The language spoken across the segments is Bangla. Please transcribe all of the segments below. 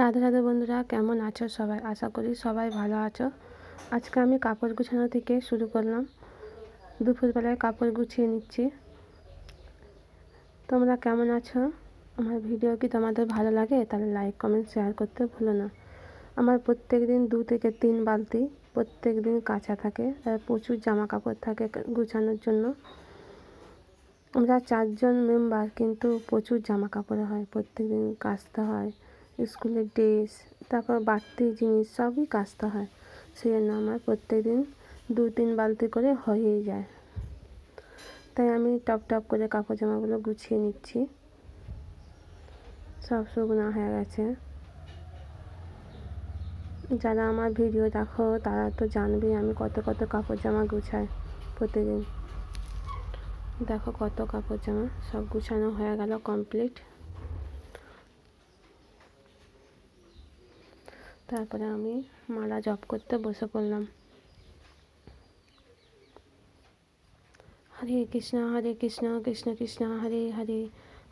রাধে রাধে বন্ধুরা, কেমন আছো সবাই? আশা করি সবাই ভালো আছো। আজকে আমি কাপড় গুছানো থেকে শুরু করলাম। দুপুরবেলায় কাপড় গুছিয়ে নিচ্ছি। তোমরা কেমন আছো? আমার ভিডিও কি তোমাদের ভালো লাগে? তাহলে লাইক কমেন্ট শেয়ার করতে ভুলো না। আমার প্রত্যেক দিন দু থেকে তিন বালতি প্রত্যেক দিন কাঁচা থাকে, আর প্রচুর জামা কাপড় থাকে গুছানোর জন্য। আমরা চারজন মেম্বার কিন্তু প্রচুর জামা কাপড় হয় প্রত্যেক দিন কাচতে হয়। স্কুলের ড্রেস, তারপর বাড়তি জিনিস সবই কাচতে হয়। সেই জন্য আমার প্রত্যেক দিন দু তিন বালতি করে হয়েই যায়। তাই আমি টপ টপ করে কাপড় জামাগুলো গুছিয়ে নিচ্ছি। সব শুকনো হয়ে গেছে। যারা আমার ভিডিও দেখো, তারা তো জানবেই আমি কত কত কাপড় জামা গুছাই প্রতিদিন। দেখো কত কাপড় জামা সব গুছানো হয়ে গেল কমপ্লিট। তারপরে আমি মালা জপ করতে বসে পড়লাম। হরে কৃষ্ণ হরে কৃষ্ণ কৃষ্ণ কৃষ্ণ, হরে হরে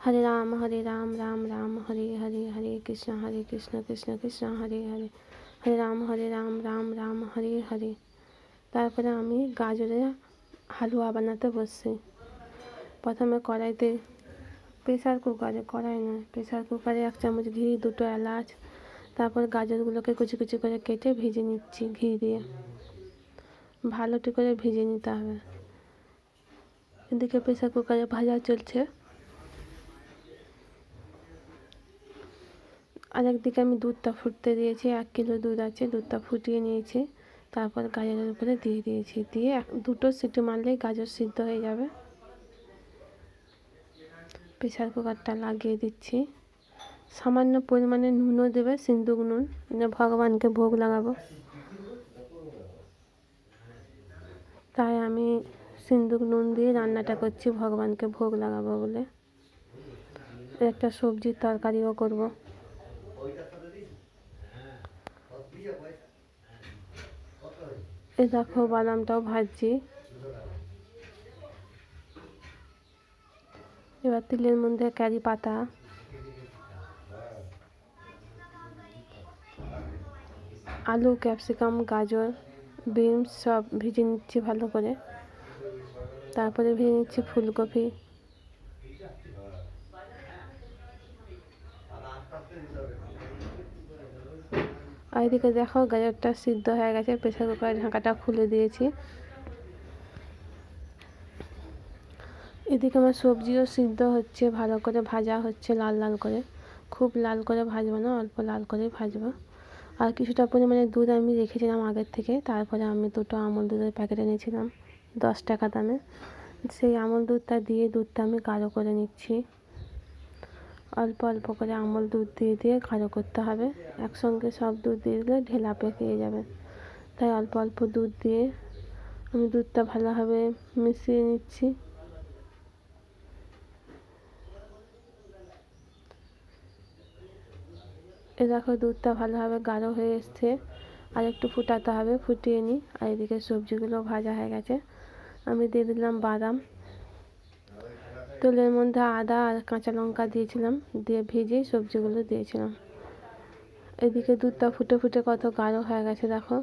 হরে রাম হরে রাম রাম রাম, হরে হরে হরে কৃষ্ণ হরে কৃষ্ণ কৃষ্ণ কৃষ্ণ, হরে হরে হরে রাম হরে রাম রাম রাম, হরে হরে। তারপরে আমি গাজরের হালুয়া বানাতে বসছি। প্রথমে কড়াইতে প্রেসার কুকারে, কড়াই নয়, প্রেসার কুকারে এক চামচ ঘি, দুটো এলাচ তারপর গাজরগুলোকে কুচি কুচি করে কেটে ভেজে নিচ্ছি ঘি দিয়ে। ভালোটি করে ভেজে নিতে হবে। এদিকে প্রেসার কুকারে ভাজা চলছে। আর একদিকে আমি দুধটা ফুটতে দিয়েছি, এক কিলো দুধ আছে, দুধটা ফুটিয়ে নিয়েছি। তারপর গাজরের উপরে দিয়ে দিয়েছি। দিয়ে এক, দুটো সিটি মারলেই গাজর সিদ্ধ হয়ে যাবে। প্রেসার কুকারটা লাগিয়ে দিচ্ছি। সামান্য পরিমাণে নুনও দেবে সিন্দুক নুন। ভগবানকে ভোগ লাগাবো। তাই আমি সিন্দুক নুন দিয়ে রান্নাটা করছি, ভগবানকে ভোগ লাগাবো বলে। একটা সবজির তরকারিও করব। এ দেখো, বাদামটাও ভাজছি। এবার তিলের মধ্যে ক্যারি পাতা। আলু, ক্যাপসিকাম, গাজর, বিনস সব ভেজে নিচ্ছি ভালো করে। তারপরে ভেজে নিচ্ছি ফুলকপি। আর এদিকে দেখো গাজরটা সিদ্ধ হয়ে গেছে, প্রেসার কুকারের ঢাকাটা খুলে দিয়েছি। এদিকে আমার সবজিও সিদ্ধ হচ্ছে, ভালো করে ভাজা হচ্ছে, লাল লাল করে। খুব লাল করে ভাজবো না, অল্প লাল করেই ভাজবো। আর কিছুটা পরিমাণে দুধ আমি রেখেছিলাম আগের থেকে। তারপরে আমি দুটো আমল দুধের প্যাকেট এনেছিলাম, দশ টাকা দামে। সেই আমল দুধটা দিয়ে দুধটা আমি গাঢ় করে নিচ্ছি। অল্প অল্প করে আমল দুধ দিয়ে দিয়ে গাঢ় করতে হবে। একসঙ্গে সব দুধ দিয়ে দিলে ঢেলা পেকে যাবে। তাই অল্প অল্প দুধ দিয়ে আমি দুধটা ভালোভাবে মিশিয়ে নিচ্ছি। দেখো দুধটা ভালোভাবে গাঢ় হয়ে এসছে। আর একটু ফুটাতে হবে, ফুটিয়ে নিই আর এদিকে সবজিগুলো ভাজা হয়ে গেছে। আমি দিয়ে দিলাম বাদাম। তেলের মধ্যে আদা আর কাঁচা লঙ্কা দিয়েছিলাম, দিয়ে ভেজে সবজিগুলো দিয়েছিলাম। এদিকে দুধটা ফুটে ফুটে কত গাঢ় হয়ে গেছে দেখো।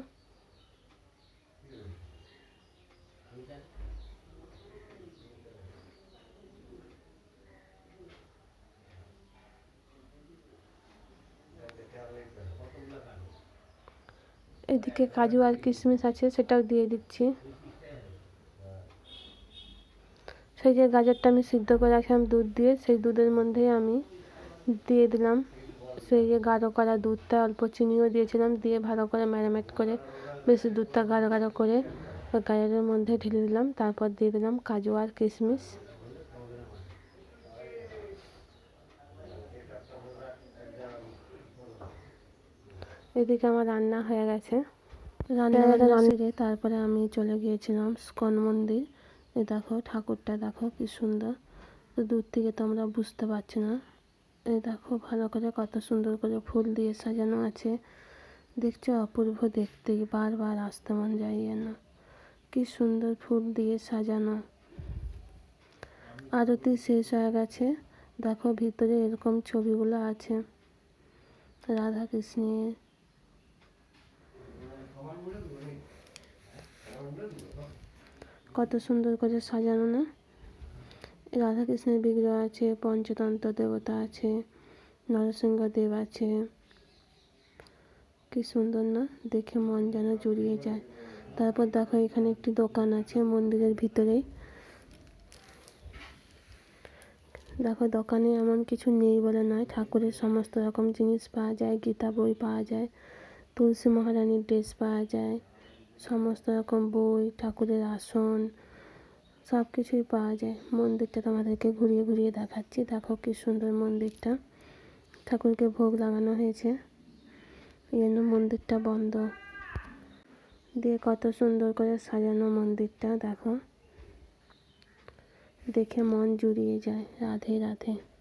এদিকে কাজু আর কিশমিশ আছে, সেটাও দিয়ে দিচ্ছি। সেই যে গাজরটা আমি সিদ্ধ করে রাখলাম দুধ দিয়ে, সেই দুধের মধ্যেই আমি দিয়ে দিলাম। সেই যে গাঢ় করা দুধটা, অল্প চিনিও দিয়েছিলাম, দিয়ে ভালো করে ম্যারামেট করে, বেশি দুধটা গাঢ় গাঢ় করে গাজরের মধ্যে ঢেলে দিলাম। তারপর দিয়ে দিলাম কাজু আর কিশমিশ। এদিকে আমার রান্না হয়ে গেছে। রান্না রান্না তারপরে আমি চলে গিয়েছিলাম স্কন মন্দির। এ দেখো ঠাকুরটা দেখো কি সুন্দর। তো দূর থেকে তোমরা বুঝতে পারছ না। এই দেখো ভালো করে কত সুন্দর করে ফুল দিয়ে সাজানো আছে। দেখছ অপূর্ব দেখতে বারবার আসতে মন যায় না। কি সুন্দর ফুল দিয়ে সাজানো। আরতি শেষ হয়ে গেছে। দেখো ভিতরে এরকম ছবিগুলো আছে। রাধা কৃষ্ণের কত সুন্দর করে সাজানো, না? রাধা কৃষ্ণের বিগ্রহ আছে, পঞ্চতন্ত্র দেবতা আছে, নরসিংহ দেব আছে। কি সুন্দর, না? দেখে মন যেন জুড়িয়ে যায়। তারপর দেখো, এখানে একটি দোকান আছে মন্দিরের ভিতরেই দেখো, দোকানে এমন কিছু নেই বলে নয়। ঠাকুরের সমস্ত রকম জিনিস পাওয়া যায়, গীতা বই পাওয়া যায়, তুলসী মহারানীর ড্রেস পাওয়া যায়। সমস্ত রকম বই, ঠাকুরের আসন সব কিছুই পাওয়া যায়। মন্দিরটা তোমাদেরকে ঘুরিয়ে ঘুরিয়ে দেখাচ্ছি। দেখো কি সুন্দর মন্দিরটা। ঠাকুরকে ভোগ লাগানো হয়েছে। এই জন্য মন্দিরটা বন্ধ। দিয়ে কত সুন্দর করে সাজানো মন্দিরটা, দেখো। দেখে মন জুড়িয়ে যায়। রাধে রাধে।